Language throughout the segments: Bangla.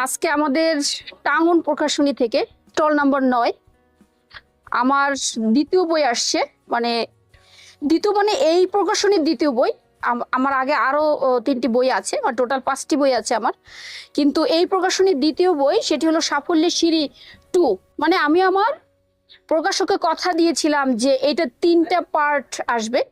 আজকে আমাদের টাঙ্গন প্রকাশনী থেকে স্টল নাম্বার নয়। আমার দ্বিতীয় বই আসছে মানে দ্বিতীয় মানে এই প্রকাশনীর দ্বিতীয় বই। আম- আমার আগে আরও তিনটি বই আছে, আমার টোটাল পাঁচটি বই আছে আমার। কিন্তু এই প্রকাশনীর দ্বিতীয় বই, সেটি হলো সাফল্যের সিঁড়ি টু। মানে আমি আমার প্রকাশকে কথা দিয়েছিলাম যে এটা তিনটা পার্ট আসবে।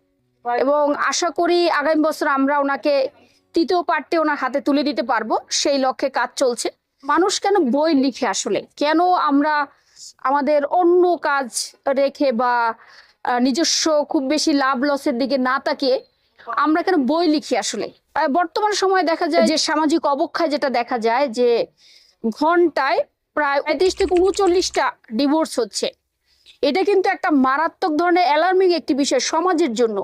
এবং আশা করি আগামী বছর আমরা ওনাকে তৃতীয় পার্টটি ওনার হাতে তুলে দিতে পারব। সেই লক্ষ্যে কাজ চলছে। মানুষ কেন বই লিখে আসলে? কেন আমরা আমাদের অন্য কাজ রেখে বা নিজস্ব খুব বেশি লাভ লসের দিকে না তাকিয়ে আমরা কেন বই লিখি আসলে? বর্তমান সময়ে দেখা যায় যে সামাজিক অবক্ষয় যেটা দেখা যায় যে ঘন্টায় প্রায় পঁয়ত্রিশ থেকে উনচল্লিশটা ডিভোর্স হচ্ছে। এটা কিন্তু একটা মারাত্মক ধরনের অ্যালার্মিং একটি বিষয় সমাজের জন্য।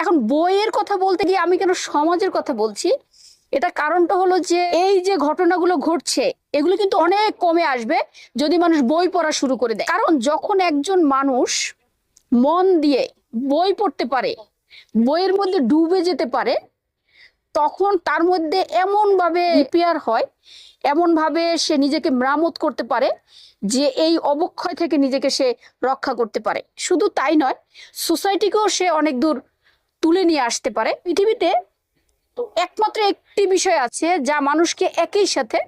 এখন বইয়ের কথা বলতে গিয়ে আমি কেন সমাজের কথা বলছি? এটা কারণটা হলো যে এই যে ঘটনাগুলো ঘটছে, এগুলো কিন্তু অনেক কমে আসবে যদি মানুষ বই পড়া শুরু করে দেয়। কারণ যখন একজন মানুষ মন দিয়ে বই পড়তে পারে, বইয়ের মধ্যে ডুবে যেতে পারে, তখন তার মধ্যে এমন ভাবে রিপেয়ার হয় এমন ভাবে সে নিজেকে মেরামত করতে পারে যে এই অবক্ষয় থেকে নিজেকে সে রক্ষা করতে পারে। শুধু তাই নয় সোসাইটিকেও সে অনেক দূর তুলে নিয়ে আসতে পারে। পৃথিবীতে একমাত্র একটি বিষয় আছে যা মানুষকে একই সাথে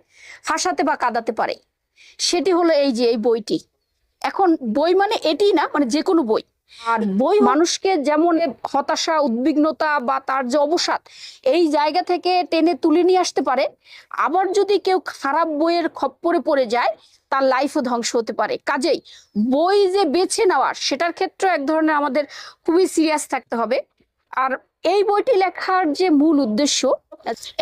হাসাতে বা কাঁদাতে পারে। সেটি হলো এই যে এই বইটি। এখন বই মানে এটি না মানে যে কোনো বই। আর বই মানুষকে যেমন হতাশা উদ্বিগ্নতা বা তার যে অবসাদ এই জায়গা থেকে টেনে তুলে নিয়ে আসতে পারে। আবার যদি কেউ খারাপ বইয়ের খপ্পরে পড়ে যায় তার লাইফও ধ্বংস হতে পারে। কাজেই বই যে বেছে নেওয়ার সেটার ক্ষেত্রে এক ধরনের আমাদের খুবই সিরিয়াস থাকতে হবে। আর এই বইটি লেখার যে মূল উদ্দেশ্য,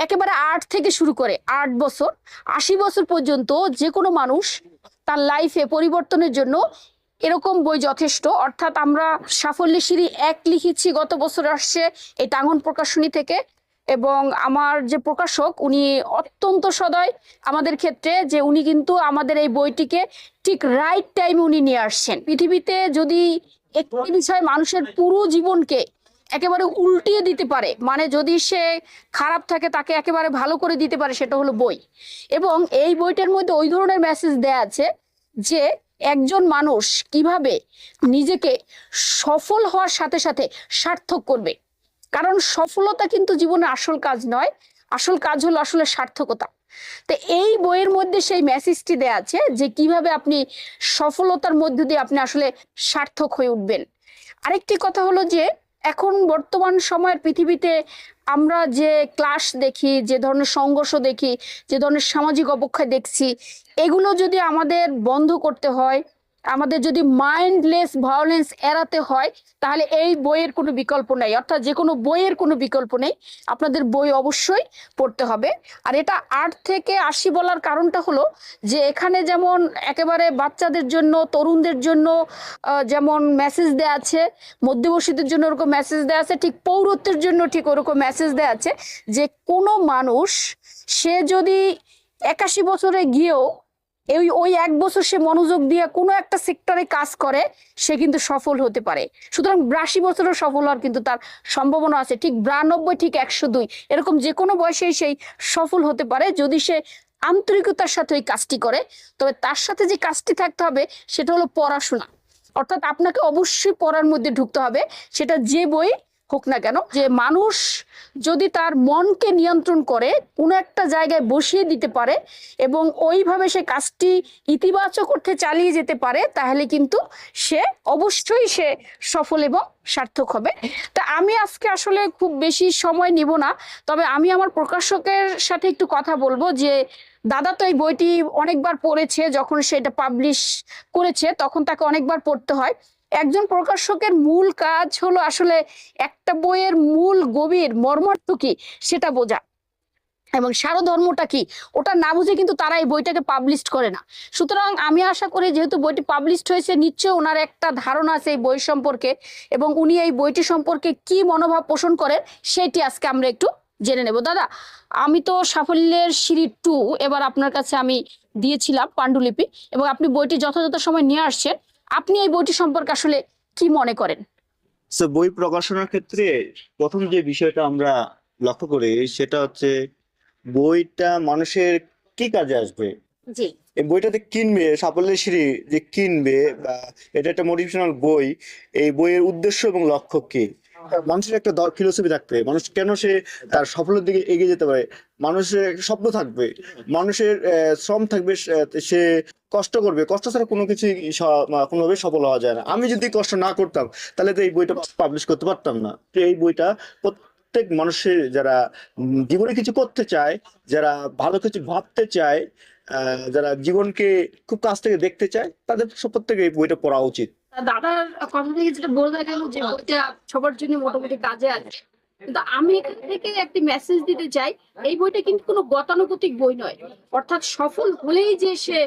একেবারে আট থেকে শুরু করে আট বছর, আশি বছর পর্যন্ত যে কোনো মানুষ তার লাইফে পরিবর্তনের জন্য এরকম বই যথেষ্ট। অর্থাৎ আমরা সাফল্যের সিঁড়ি এক লিখেছি, গত বছর আসছে এই টাঙ্গন প্রকাশনী থেকে। এবং আমার যে প্রকাশক, উনি অত্যন্ত সদয় আমাদের ক্ষেত্রে যে উনি কিন্তু আমাদের এই বইটিকে ঠিক রাইট টাইমে উনি নিয়ে আসছেন। পৃথিবীতে যদি একটি বিষয় মানুষের পুরো জীবনকে একেবারে উল্টিয়ে দিতে পারে। মানে যদি সে খারাপ থাকে, তাকে একেবারে ভালো করে দিতে পারে, সেটা হলো বই। এবং এই বইটার মধ্যে ওই ধরনের মেসেজ দেয়া আছে যে, একজন মানুষ কীভাবে নিজেকে সফল হওয়ার সাথে সাথে সার্থক করবে। কারণ সফলতা কিন্তু জীবনে আসল কাজ নয়, আসল কাজ হলো আসলে সার্থকতা। তো এই বইয়ের মধ্যে সেই মেসেজটি দেয়া আছে যে, কীভাবে আপনি সফলতার মধ্য দিয়ে আপনি আসলে সার্থক হয়ে উঠবেন। আরেকটি কথা হলো যে এখন বর্তমান সময়ের পৃথিবীতে আমরা যে ক্লাস দেখি, যে ধরনের সংঘর্ষ দেখি, যে ধরনের সামাজিক অবক্ষয় দেখছি, এগুলো যদি আমাদের বন্ধ করতে হয় আমাদের যদি মাইন্ডলেস ভায়োলেন্স এড়াতে হয়, তাহলে এই বইয়ের কোনো বিকল্প নেই। অর্থাৎ যে কোনো বইয়ের কোনো বিকল্প নেই। আপনাদের বই অবশ্যই পড়তে হবে। আর এটা আট থেকে আশি বলার কারণটা হলো যে, এখানে যেমন একেবারে বাচ্চাদের জন্য, তরুণদের জন্য যেমন মেসেজ দেওয়া আছে মধ্যবসীদের জন্য ওরকম মেসেজ দেওয়া আছে, ঠিক পৌরত্বের জন্য ঠিক ওরকম মেসেজ দেওয়া আছে যে, কোনো মানুষ, সে যদি একাশি বছরে গিয়েও ওই ওই এক বছর সে মনোযোগ দিয়ে কোনো একটা সেক্টরে কাজ করে, সে কিন্তু সফল হতে পারে। সুতরাং বিরাশি বছরও সফল হওয়ার কিন্তু তার সম্ভাবনা আছে। ঠিক বিরানব্বই, ঠিক একশো দুই, এরকম যে কোনো বয়সেই সেই সফল হতে পারে। যদি সে আন্তরিকতার সাথে ওই কাজটি করে, তবে তার সাথে যে কাজটি থাকতে হবে, সেটা হলো পড়াশোনা। অর্থাৎ আপনাকে অবশ্যই পড়ার মধ্যে ঢুকতে হবে। সেটা যে বই হোক না কেন, যে মানুষ যদি তার মনকে নিয়ন্ত্রণ করে, কোনো একটা জায়গায় বসিয়ে দিতে পারে এবং ওইভাবে সে কাজটি ইতিবাচক অর্থে চালিয়ে যেতে পারে, তাহলে কিন্তু সে অবশ্যই সে সফল এবং সার্থক হবে। তা আমি আজকে আসলে খুব বেশি সময় নিব না, তবে আমি আমার প্রকাশকের সাথে একটু কথা বলব যে, দাদা তো এই বইটি অনেকবার পড়েছে, যখন সেটা পাবলিশ করেছে, তখন তাকে অনেকবার পড়তে হয়। একজন প্রকাশকের মূল কাজ হলো আসলে একটা বইয়ের মূল গভীর মর্মার্থ কি সেটা বোঝা। এবং সারধর্মটা কি ওটা না বুঝে কিন্তু তারা এই বইটাকে পাবলিশ করে না। সুতরাং আমি আশা করি যেহেতু বইটি পাবলিশড হয়েছে, নিশ্চয়ই ওনার একটা ধারণা আছে এই বই সম্পর্কে এবং উনি এই বইটি সম্পর্কে কি মনোভাব পোষণ করেন সেটি আজকে আমরা একটু জেনে নেব। দাদা, আমি তো সাফল্যের সিঁড়ি টু এবার আপনার কাছে আমি দিয়েছিলাম পাণ্ডুলিপি এবং আপনি বইটি যথাযথ সময় নিয়ে আসছেন। আপনি এই বইটি সম্পর্কে আসলে কি মনে করেন? বই প্রকাশনার ক্ষেত্রে প্রথম যে বিষয়টা আমরা লক্ষ্য করি সেটা হচ্ছে বইটা মানুষের কি কাজে আসবে? জি। এই বইটাতে কিনবে সাফল্যের সিঁড়ি যে কিনবে বা এটা একটা মোটিভেশনাল বই এই বইয়ের উদ্দেশ্য এবং লক্ষ্য কি? মানুষের একটা ফিলোসফি থাকবে। মানুষ কেন সে তার সফলের দিকে এগিয়ে যেতে পারে? মানুষের একটা স্বপ্ন থাকবে। মানুষের শ্রম থাকবে, সে- কষ্ট করবে। কষ্ট ছাড়া কোনো কিছু কোনোভাবে সফল হওয়া যায় না। আমি যদি কষ্ট না করতাম, তাহলে তো এই বইটা পাবলিশ করতে পারতাম না। তো এই বইটা প্রত্যেক মানুষের যারা জীবনে কিছু করতে চায়, যারা ভালো কিছু ভাবতে চায় যারা জীবনকে খুব কাছ থেকে দেখতে চায়, তাদের প্রত্যেকে এই বইটা পড়া উচিত। দাদার কথা থেকে যেটা বলতে গেল যে বইটা সবার জন্য মোটামুটি কাজে আসে। কিন্তু আমি এখান থেকে একটি মেসেজ দিতে চাই, এই বইটা কিন্তু কোনো গতানুগতিক বই নয়। অর্থাৎ সফল হলেই যে সে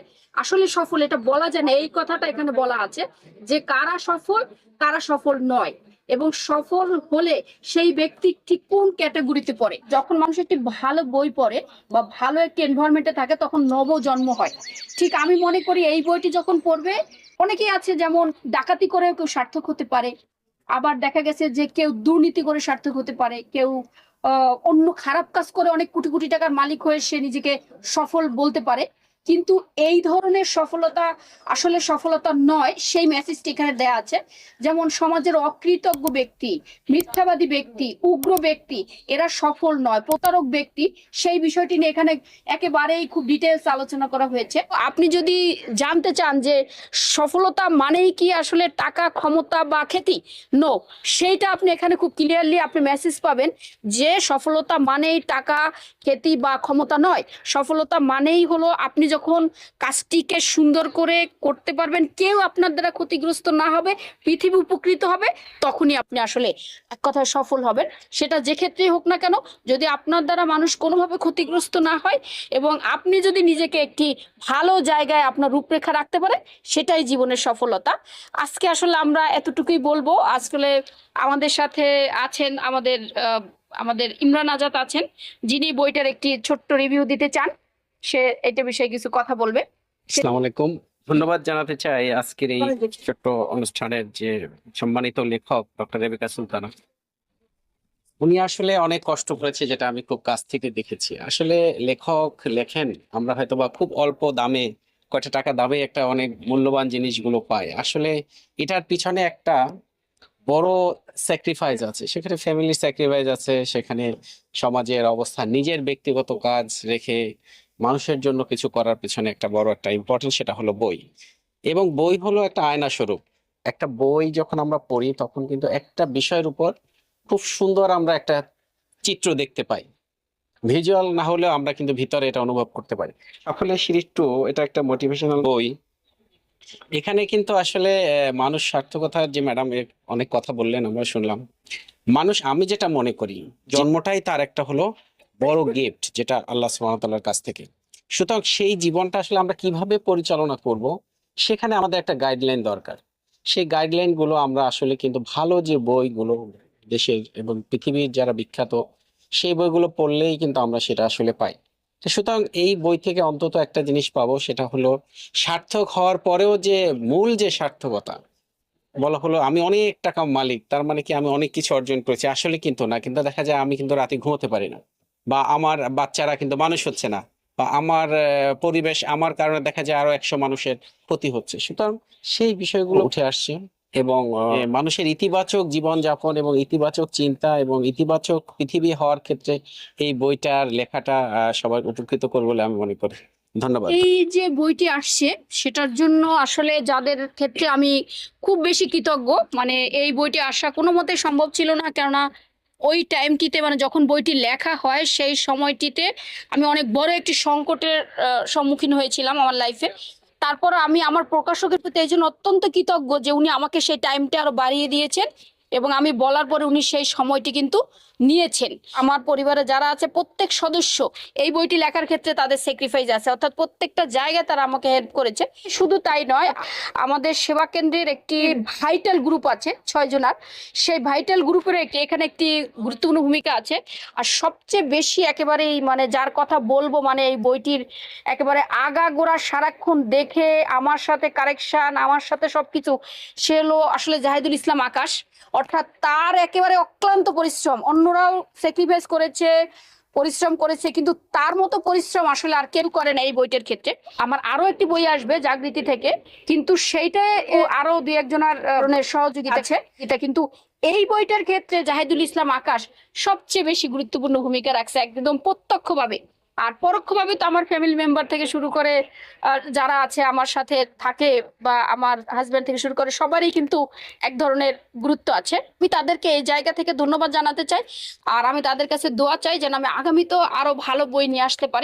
আসলে সফল, এটা বলা যায় না, এই কথাটা এখানে বলা আছে যে কারা সফল কারা সফল নয়। এবং সফল হলে সেই ব্যক্তি ঠিক কোন ক্যাটাগরিতে পড়ে? যখন মানুষ একটি ভালো বই পড়ে বা ভালো একটি এনভায়রনমেন্টে থাকে, তখন নব জন্ম হয়। ঠিক আমি মনে করি এই বইটি যখন পড়বে, অনেকেই আছে যেমন ডাকাতি করে কেউ সার্থক হতে পারে। আবার দেখা গেছে যে কেউ দুর্নীতি করে সার্থক হতে পারে, কেউ অন্য খারাপ কাজ করে অনেক কোটি কোটি টাকার মালিক হয়ে সে নিজেকে সফল বলতে পারে। কিন্তু এই ধরনের সফলতা আসলে সফলতা নয়, সেই মেসেজটি এখানে দেয়া আছে। যেমন সমাজের অকৃতজ্ঞ ব্যক্তি, মিথ্যাবাদী ব্যক্তি, উগ্র ব্যক্তি, এরা সফল নয়, প্রতারক ব্যক্তি, সেই বিষয়টি নিয়ে এখানে একেবারেই খুব ডিটেলস আলোচনা করা হয়েছে। আপনি যদি জানতে চান যে সফলতা মানেই কি আসলে টাকা, ক্ষমতা বা খ্যাতি? নো সেইটা আপনি এখানে খুব ক্লিয়ারলি আপনি মেসেজ পাবেন যে সফলতা মানেই টাকা, খ্যাতি বা ক্ষমতা নয়। সফলতা মানেই হলো আপনি যখন কাজটিকে সুন্দর করে করতে পারবেন, কেউ আপনার দ্বারা ক্ষতিগ্রস্ত না হবে, পৃথিবী উপকৃত হবে, তখনই আপনি আসলে এক কথায় সফল হবেন। সেটা যে ক্ষেত্রেই হোক না কেন, যদি আপনার দ্বারা মানুষ কোনোভাবে ক্ষতিগ্রস্ত না হয় এবং আপনি যদি নিজেকে একটি ভালো জায়গায় আপনার রূপরেখা রাখতে পারেন, সেটাই জীবনের সফলতা। আজকে আসলে আমরা এতটুকুই বলব। আসলে আমাদের সাথে আছেন আমাদের আমাদের ইমরান আজাদ আছেন, যিনি বইটার একটি ছোট্ট রিভিউ দিতে চান। সে এটা বিষয়ে কিছু কথা বলবে। আসসালামু আলাইকুম। ধন্যবাদ জানাতে চাই আজকের এই ছোট্ট অনুষ্ঠানের যে সম্মানিত লেখক ডক্টর রেবেকা সুলতানা। উনি আসলে অনেক কষ্ট করেছে যেটা আমি খুব কাছ থেকে দেখেছি। আসলে লেখক লেখেন আমরা হয়তো বা খুব অল্প দামে কয়টা টাকা দামে একটা অনেক মূল্যবান জিনিসগুলো পাই। আসলে এটার পিছনে একটা বড় স্যাক্রিফাইস আছে। সেখানে ফ্যামিলি স্যাক্রিফাইস আছে সেখানে সমাজের অবস্থা নিজের ব্যক্তিগত কাজ রেখে মানুষের জন্য কিছু করার পিছনে একটা বড় একটা ইম্পর্টেন্ট সেটা হলো বই। এবং বই হলো একটা আয়না স্বরূপ একটা বই যখন আমরা পড়ি, তখন কিন্তু একটা বিষয়ের উপর খুব সুন্দর আমরা একটা চিত্র দেখতে পাই। ভিজুয়াল না হলেও আমরা কিন্তু ভিতরে এটা অনুভব করতে পারি। আসলে সিরিজ টু, এটা একটা মোটিভেশনাল বই। এখানে কিন্তু আসলে মানুষ সার্থকতার যে ম্যাডাম অনেক কথা বললেন, আমরা শুনলাম। মানুষ, আমি যেটা মনে করি, জন্মটাই তার একটা হলো বড় গিফট যেটা আল্লাহ সুবহানাহু কাছ থেকে। সুতরাং সেই জীবনটা আসলে আমরা কীভাবে পরিচালনা করব, সেখানে আমাদের একটা গাইডলাইন দরকার। সেই গাইডলাইনগুলো আমরা আসলে কিন্তু ভালো যে বইগুলো দেশের এবং পৃথিবীর যারা বিখ্যাত, সেই বইগুলো পড়লেই কিন্তু আমরা সেটা আসলে পাই। সুতরাং এই বই থেকে অন্তত একটা জিনিস পাবো, সেটা হলো সার্থক হওয়ার পরেও যে মূল যে সার্থকতা, বলা হলো আমি অনেক টাকা মালিক, তার মানে কি আমি অনেক কিছু অর্জন করেছি, আসলে কিন্তু না, কিন্তু দেখা যায় আমি কিন্তু রাতে ঘুমোতে পারি না। বা আমার বাচ্চারা কিন্তু মানুষ হচ্ছে না, বা আমার পরিবেশ আমার কারণে দেখা যায় আরও একশো মানুষের ক্ষতি হচ্ছে। সুতরাং সেই বিষয়গুলো উঠে আসছে এবং মানুষের ইতিবাচক জীবনযাপন এবং ইতিবাচক চিন্তা এবং ইতিবাচক পৃথিবী হওয়ার ক্ষেত্রে এই বইটার লেখাটা সবাই উপকৃত করবে বলে আমি মনে করি। ধন্যবাদ। এই যে বইটি আসছে, সেটার জন্য আসলে যাদের ক্ষেত্রে আমি খুব বেশি কৃতজ্ঞ মানে এই বইটি আসা কোনো মতে সম্ভব ছিল না, কেননা ওই টাইমটিতে মানে যখন বইটি লেখা হয়, সেই সময়টিতে আমি অনেক বড় একটি সংকটের সম্মুখীন হয়েছিলাম আমার লাইফে তারপর আমি আমার প্রকাশকের প্রতি এই জন্য অত্যন্ত কৃতজ্ঞ যে উনি আমাকে সেই টাইমটা আরও বাড়িয়ে দিয়েছেন। এবং আমি বলার পরে উনি সেই সময়টি কিন্তু নিয়েছেন। আমার পরিবারে যারা আছে, প্রত্যেক সদস্য এই বইটি লেখার ক্ষেত্রে তাদের স্যাক্রিফাইস আছে। অর্থাৎ প্রত্যেকটা জায়গায় তারা আমাকে হেল্প করেছে। শুধু তাই নয়, আমাদের সেবা কেন্দ্রের একটি ভাইটাল গ্রুপ আছে, ছয় জনার। সেই ভাইটাল গ্রুপের একটি, এখানে একটি গুরুত্বপূর্ণ ভূমিকা আছে। আর সবচেয়ে বেশি একেবারে মানে যার কথা বলব মানে এই বইটির একেবারে আগা গোড়া সারাক্ষণ দেখে, আমার সাথে কারেকশন আমার সাথে সবকিছু, সে হলো আসলে জাহিদুল ইসলাম আকাশ। অর্থাৎ তার একেবারে অক্লান্ত পরিশ্রম। অন্যরাও স্যাক্রিফাইস করেছে পরিশ্রম করেছে কিন্তু তার মতো পরিশ্রম আসলে আর কেউ করে না এই বইটার ক্ষেত্রে। আমার আরও একটি বই আসবে জাগৃতি থেকে। কিন্তু সেইটা আরও দুই একজনের সহযোগিতা আছে এটা কিন্তু এই বইটার ক্ষেত্রে জাহিদুল ইসলাম আকাশ সবচেয়ে বেশি গুরুত্বপূর্ণ ভূমিকা রাখছে একদম প্রত্যক্ষভাবে। আর পরোক্ষভাবে তো আমার ফ্যামিলি মেম্বার থেকে শুরু করে যারা আছে আমার সাথে থাকে বা আমার হাজব্যান্ড থেকে শুরু করে সবারই কিন্তু এক ধরনের গুরুত্ব আছে। আমি তাদেরকে এই জায়গা থেকে ধন্যবাদ জানাতে চাই। আর আমি তাদের কাছে দোয়া চাই যেন আমি আগামীতেও আরও ভালো বই নিয়ে আসতে পারি।